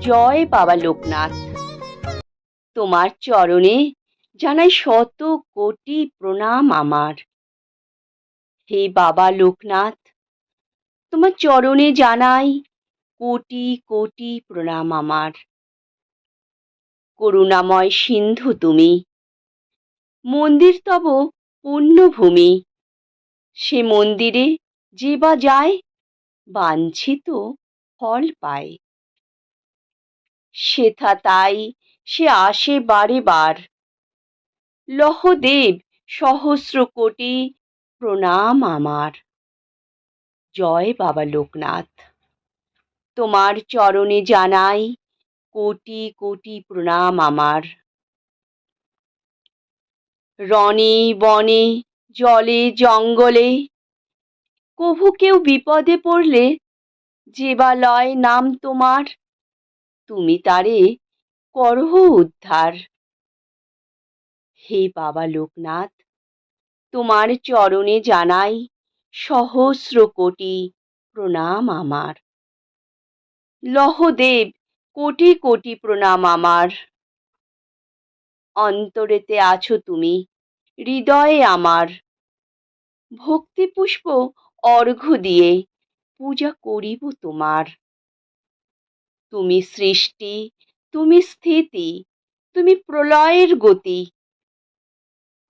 জয় বাবা লোকনাথ। তোমার চরণে জানাই শত কোটি প্রণাম আমার। হে বাবা লোকনাথ, তোমার চরণে জানাই কোটি কোটি প্রণাম আমার। করুণাময় সিন্ধু তুমি, মন্দির তব পুণ্যভূমি। সে মন্দিরে যে বা যায়, বাঞ্ছিত ফল পায়। সেথা তাই, সে আসে বারে বার। লহদেব সহস্র কোটি প্রণাম আমার। জয় বাবা লোকনাথ। তোমার চরণে জানাই কোটি কোটি প্রণাম আমার। রণে বনে, জলে জঙ্গলে, কভু কেউ বিপদে পড়লে যে বা লয় নাম তোমার। তুমি তারে করহ উদ্ধার। হে বাবা লোকনাথ, তোমার চরণে জানাই সহস্র কোটি প্রণাম আমার। লহদেব কোটি কোটি প্রণাম আমার। অন্তরেতে আছো তুমি, হৃদয়ে আমার। ভক্তি পুষ্প অর্ঘ্য দিয়ে পূজা করিব তোমার। তুমি সৃষ্টি, তুমি স্থিতি, তুমি প্রলয়ের গতি।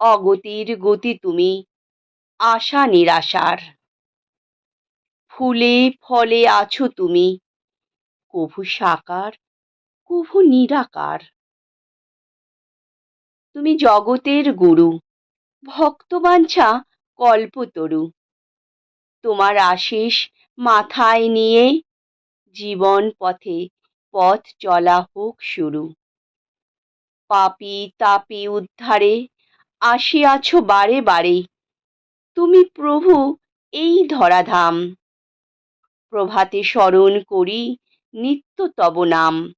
অগতির গতি তুমি, আশা নিরাশার। ফুলে ফলে আছো তুমি, কভু সাকার, কভু নিরাকার। তুমি জগতের গুরু ভক্তবাঞ্ছা কল্পতরু। তোমার আশিস মাথায় নিয়ে জীবন পথে পথ চলা হোক শুরু। পাপি তাপি উদ্ধারে আসিয়াছ বারে বারে। তুমি প্রভু, এই ধরাধাম। প্রভাতে স্মরণ করি নিত্য তব নাম।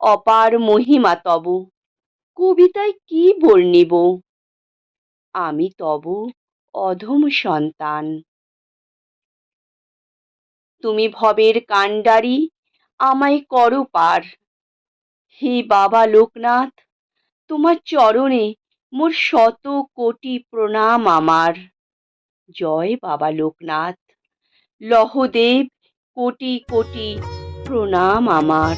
অপার মহিমা তব, কবিতায় কি বর্ণিব? আমি তব অধম সন্তান। তুমি ভবের কাণ্ডারি, আমায় করো পার। হে বাবা লোকনাথ, তোমার চরণে মোর শত কোটি প্রণাম আমার। জয় বাবা লোকনাথ, লহদেব কোটি কোটি প্রণাম আমার।